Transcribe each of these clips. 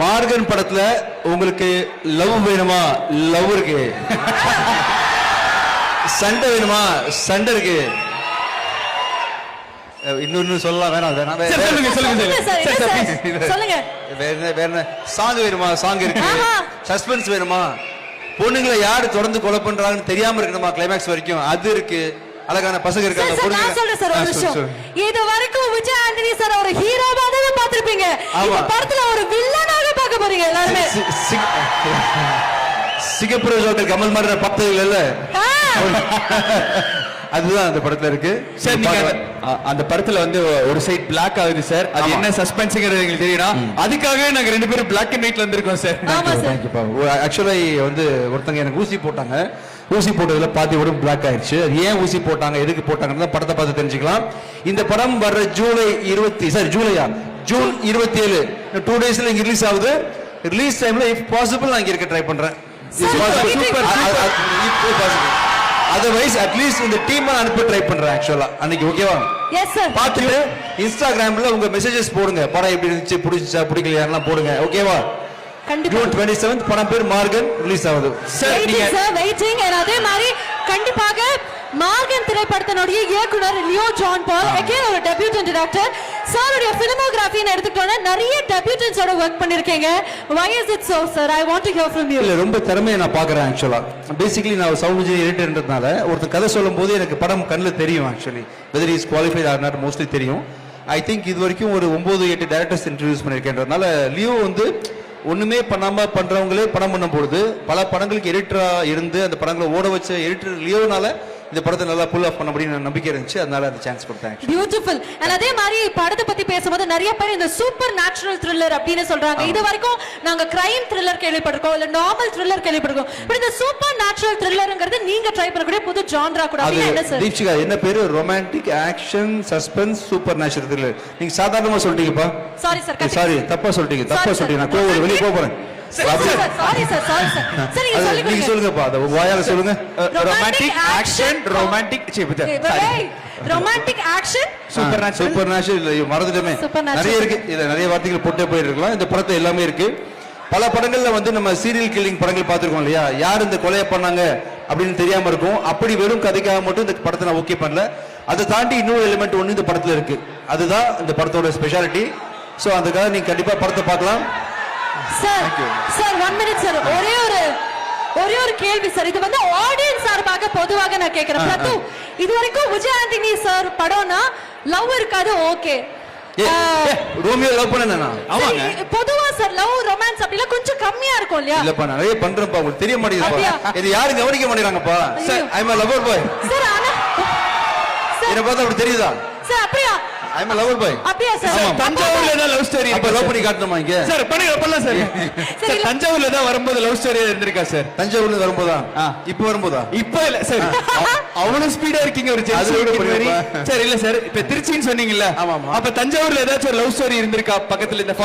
Morgan படத்துல உங்களுக்கு love வேணுமா? லவ் இருக்கு. சண்டை வேணுமா? சண்டை இருக்கு. இன்னொன்னு சொல்லலாம் வேணாம் சொல்லுங்க சொல்லுங்க சொல்லுங்க சார், என்ன சார் சார்? சொல்லுங்க. வேற என்ன வேற என்ன? சாங் வேணுமா? சாங் இருக்கு. சஸ்பென்ஸ் வேணுமா? பொண்ணுங்களை யாரு தொடர்ந்து கொலை பண்றாங்கன்னு தெரியாம இருக்கணுமா? கிளைமேக்ஸ் வரைக்கும். அது இருக்கு. அழகான பசங்க இருக்காங்க நான் சொல்றேன் சார் ஒரு விஷயம். இது வரைக்கும் விஜய் ஆண்டனி சார் ஒரு ஹீரோவா தான் பார்த்திருப்பீங்க. இந்த படத்துல ஒரு வில்லனாக போறீங்க எல்லாருமே. சிங்கப்பூர் ஹோட்டல் கமல் மாதிரி இல்லைல்ல ஆ, அதுதான் அந்த படத்துல இருக்கு. சார் நீங்க. அந்த- படத்துல வந்து ஒரு சைட் பிளாக் ஆகுது சார். அது. என்ன சஸ்பென்ஸ்ங்கிறது எங்களுக்கு தெரியும் அதுக்காகவே நாங்க ரெண்டு பேரும் பிளாக் அண்ட் ஒயிட்ல வந்திருக்கோம் சார். ஆக்சுவலா வந்து ஒருத்தங்க எனக்கு ஊசி போட்டாங்க. ஊசி போட்டதுல பாதி உடம்பு பிளாக் ஆயிடுச்சு அது ஏன் ஊசி போட்டாங்க எதுக்கு போட்டாங்கன்னு படத்தை பார்த்து தெரிஞ்சுக்கலாம். இந்த படம் வர்ற ஜூலை இருபத்தி சாரி ஜூலையா? ஜூன் இருபத்தி ஏழு. டூ டேஸ்ல இங்க ரிலீஸ் ஆகுது. ரிலீஸ் டைம்ல இஃப் பாசிபிள் நான் இங்க இருக்க ட்ரை பண்றேன். Super. அதர்வைஸ் அட்லீஸ்ட் இந்த டீம் அனுப்ப ட்ரை பண்றேன் ஆக்சுவலா அன்னைக்கு ஓகேவா பார்த்துட்டு இன்ஸ்டாகிராம்ல உங்க மெசேஜஸ் போடுங்க. படம் எப்படி இருந்துச்சு பிடிச்சா பிடிக்கலையாலாம் போடுங்க ஓகேவா கண்டிப்பா. ஜூன் டுவெண்ட்டி செவன்த் படம் பேர் மார்கன் ரிலீஸ் ஆகுது. சார் நீங்க வெயிட்டிங் அதே மாதிரி கண்டிப்பாக மார்கன் திரைப்படத்தினுடைய இயக்குனர் லியோ ஜான் பால் அகைன் ஒரு டெபியூட்டன் டிரெக்டர் சாருடைய பிலிமோகிராஃபின்னு எடுத்துக்கிட்டோம்னா நிறைய டெபியூட்டன்ஸோட ஒர்க் பண்ணிருக்கீங்க. Why is it so sir I want to hear from you இல்ல ரொம்ப திறமையை நான் பாக்குறேன் ஆக்சுவலா பேசிக்கலி நான் சவுண்ட் இன்ஜினியர் எடிட்டர்ன்றதுனால ஒருத்தர் கதை சொல்லும் போது எனக்கு படம் கண்ணில் தெரியும் actually whether is qualified or not mostly தெரியும். ஐ திங்க் இது வரைக்கும் ஒரு ஒன்பது எட்டு டேரக்டர்ஸ் இன்ட்ரடியூஸ் பண்ணியிருக்கேன்றதுனால லியோ வந்து ஒண்ணுமே பண்ணாம பண்றவங்களே படம் பண்ணும் பொழுது பல படங்களுக்கு எடிட்டரா இருந்து அந்த படங்களை ஓட வச்ச எடிட்டர் லியோனால இந்த படத்தை நல்லா புல் ஆஃப் பண்ண முடியும் நம்பிக்கை இருந்துச்சு. அதனால அந்த சான்ஸ் கொடுத்தேன். பியூட்டிஃபுல் அண்ட் அதே மாதிரி படத்தை பத்தி பேசும்போது நிறைய பேர் இந்த சூப்பர் நேச்சுரல் த்ரில்லர் அப்படின்னு சொல்றாங்க. இது வரைக்கும் நாங்க கிரைம் த்ரில்லர் கேள்விப்பட்டிருக்கோம் இல்ல நார்மல் த்ரில்லர் கேள்விப்பட்டிருக்கோம். பட் இந்த சூப்பர் நேச்சுரல் த்ரில்லர்ங்கிறது நீங்க ட்ரை பண்ணக்கூடிய புது ஜான்ரா கூட. என்ன சார் தீப்சிகா என்ன பேரு? Romantic action suspense super natural thriller நீங்க சாதாரணமா சொல்லிட்டீங்கப்பா. சாரி சார் சாரி தப்பா சொல்லிட்டீங்க தப்பா. சொல்லிட்டீங்க. நான் கோவில் வெளியே போறேன். Sorry sir sorry sir sorry sir சரி நீங்க அது சொல்லுங்க. நீங்க சொல்லுங்கப்பா அதை வாயால சொல்லுங்க. Romantic action romantic romantic action super natural super natural மறந்துட்டோமே. நிறைய இருக்கு. இதுல நிறைய வார்த்தைகள் போட்டே போயிருக்கலாம். இந்த படத்தை எல்லாமே இருக்கு. பல படங்கள்ல வந்து நம்ம சீரியல் கில்லிங் படங்கள் பார்த்திருக்கோம் இல்லையா? யார் இந்த கொலையை பண்ணாங்க அப்படின்னு தெரியாம இருக்கும். அப்படி வெறும் கதைக்காக மட்டும் இந்த படத்தை நான் ஓகே பண்ணல. அதை தாண்டி இன்னொரு எலிமெண்ட் ஒன்று இந்த படத்துல இருக்கு. அதுதான் இந்த படத்தோட ஸ்பெஷாலிட்டி ஸோ அதுக்காக நீங்க கண்டிப்பா படத்தை பார்க்கலாம். Sir sir one minute sir ஒரே ஒரு ஒரே ஒரு கேள்வி சார் இது வந்து ஆடியன்ஸ் சார்பாக பொதுவாக நான் கேட்கிறேன். பிரது இது வரைக்கும் விஜய் ஆண்டனி சார் படம்னா லவ் இருக்காது ஓகே ஏ, ஏ, ரோமியோ லவ் பண்ணேன் ஆமாங்க. பொதுவா சார் லவ் ரொமான்ஸ் அப்படிலாம் கொஞ்சம் கம்மியா இருக்கும் இல்லையா? இல்லப்பா நான் நிறைய பண்றேன்ப்பா. உங்களுக்கு தெரிய? மாட்டேங்குதுப்பா. இது யாரும் கவனிக்க மாட்டேங்கிறாங்கப்பா. Sir I am lover boy sir ஆனா சார் என்ன பார்த்தா அப்படி தெரியுதா? சார் அப்படியா ஐ எம் லவர் பாய் அப்படியா சார் தஞ்சாவூர்ல தான் லவ் ஸ்டோரி அப்ப லவ் பண்ணி காட்டணுமா இங்க? சார் பண்ணுங்க பண்ணலாம் சார் சரி, தஞ்சாவூர்ல தான் வரும்போது லவ் ஸ்டோரி இருந்திருக்கா சார் தஞ்சாவூர்ல வரும்போதா. இப்ப வரும்போதா? இப்ப இல்ல சார் அவ- அவ்வளவு ஸ்பீடா இருக்கீங்க ஒரு புரியுதுப்பா. சார் இல்ல சார் இப்ப திருச்சின்னு சொன்னீங்கல்ல ஆமா, ஆமா. அப்ப தஞ்சாவூர்ல ஏதாச்சும் ஒரு லவ் ஸ்டோரி இருந்திருக்கா? பக்கத்துல இந்த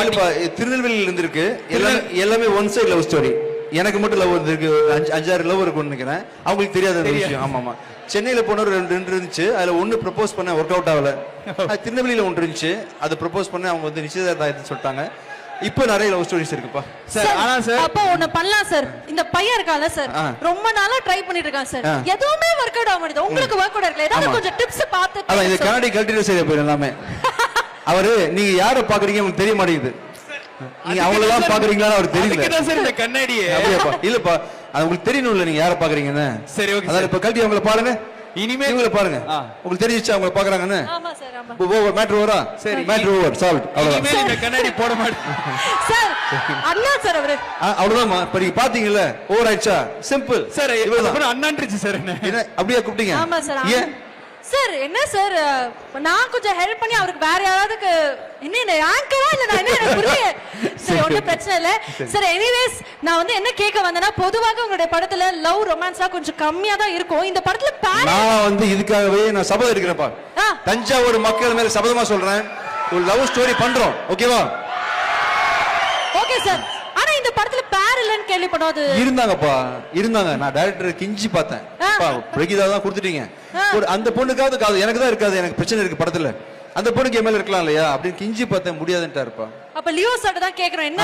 திருநெல்வேலியில இருந்திருக்கு. எல்லாமே எல்லாமே ஒன் சைடு லவ் ஸ்டோரி எனக்கு மட்டும் லவ் இருக்கு. ஒரு அஞ்சு அஞ்சாறு லவ் இருக்கும்னு நினைக்கிறேன். அவங்களுக்கு தெரியாத. விஷயம். ஆமா ஆமா. சென்னையில போன ஒரு ரெண்டு ரெண்டு இருந்துச்சு. அதுல ஒன்னு ப்ரப்போஸ் பண்ண ஒர்க் அவுட் ஆகல. அது திருநெல்வேலியில ஒன்று இருந்துச்சு. அதை ப்ரப்போஸ் பண்ண அவங்க வந்து நிச்சயதார்த்தம் சொல்லிட்டாங்க. இப்போ நிறைய லவ் ஸ்டோரிஸ் இருக்குப்பா. சார் ஆனா சார் அப்போ ஒண்ணு பண்ணலாம் சார். இந்த பையன் இருக்கான்ல சார். ரொம்ப நாளா ட்ரை பண்ணிட்டு இருக்கான் சார். எதுவுமே ஒர்க் அவுட் ஆக மாட்டேது உங்களுக்கு ஒர்க் அவுட் ஆகல ஏதாவது. கொஞ்சம் டிப்ஸ் பார்த்து அதான் இந்த கண்ணாடி கழட்டிட்டு சரியா போயிடும் எல்லாமே. அவரு நீங்க யாரை பாக்குறீங்க உங்களுக்கு தெரிய மாட்டேங்குது. நீங்க அவங்களெல்லாம் பாக்குறீங்களான்னு அவருக்கு தெரியல. சார் இந்த கண்ணாடியே. அப்படியாப்பா. இல்லப்பா அது உங்களுக்கு தெரியணும்ல நீங்க யாரை பாக்குறீங்கன்னு. சரி, okay, அதான் sir. இப்ப கழட்டி அவங்கள பாருங்க. இனிமே இவங்கள பாருங்க. உங்களுக்கு தெரிஞ்சிச்சு அவங்க பாக்குறாங்கன்னு? ஆமா சார் ஆமா. ஓவர் மேட்ரு ஓவரா சரி. மேட்ரு ஓவர் சால்வ் அவ்வளவுதான். இந்த கண்ணாடி போட மாட்டேன். சார் அண்ணா அவரு. அவ்வளவுதான்மா. இப்ப நீங்க பாத்தீங்கல்ல ஓவர் ஆயிடுச்சா? சிம்பிள் சார் அப்புறம் அண்ணான்றுச்சு சார் என்ன? என்ன அப்படியே கூப்பிட்டீங்க? ஆமா சார் ஏன்? சார் என்ன சார்? நான் கொஞ்சம் ஹெல்ப் பண்ணி அவருக்கு வேற யாராவதுக்கு என்ன என்ன ஆங்கரா இல்ல நான் என்ன புரியல. சரி ஒன்றும் பிரச்சனை இல்ல. சார். எனிவேஸ் நான் வந்து என்ன கேட்க வந்தேன்னா பொதுவாக உங்களுடைய படத்துல லவ் ரொமான்ஸ்லாம் கொஞ்சம் கம்மியா தான் இருக்கும். இந்த படத்துல நான் வந்து இதுக்காகவே நான் சபதம் இருக்கிறேன்ப்பா. தஞ்சாவூர் மக்கள் மேல சபதமா சொல்றேன். ஒரு லவ் ஸ்டோரி பண்றோம். ஓகேவா ஓகே சார் இந்த படத்துல பேர் இல்லைன்னு கேள்விப்பட்டோம் அது இருந்தாங்கப்பா இருந்தாங்க. நான் டைரக்டர் கிஞ்சி பார்த்தேன். பிரகிதா தான் கொடுத்துட்டீங்க. ஒரு அந்த பொண்ணுக்காவது காது எனக்கு தான் இருக்காது எனக்கு பிரச்சனை இருக்கு படத்துல. அந்த பொண்ணுக்கு மேல இருக்கலாம் இல்லையா? அப்படின்னு கிஞ்சி பார்த்தேன் முடியாதுன்ட்டாருப்பா. அப்ப லியோ சார் தான் கேக்குறோம். என்ன.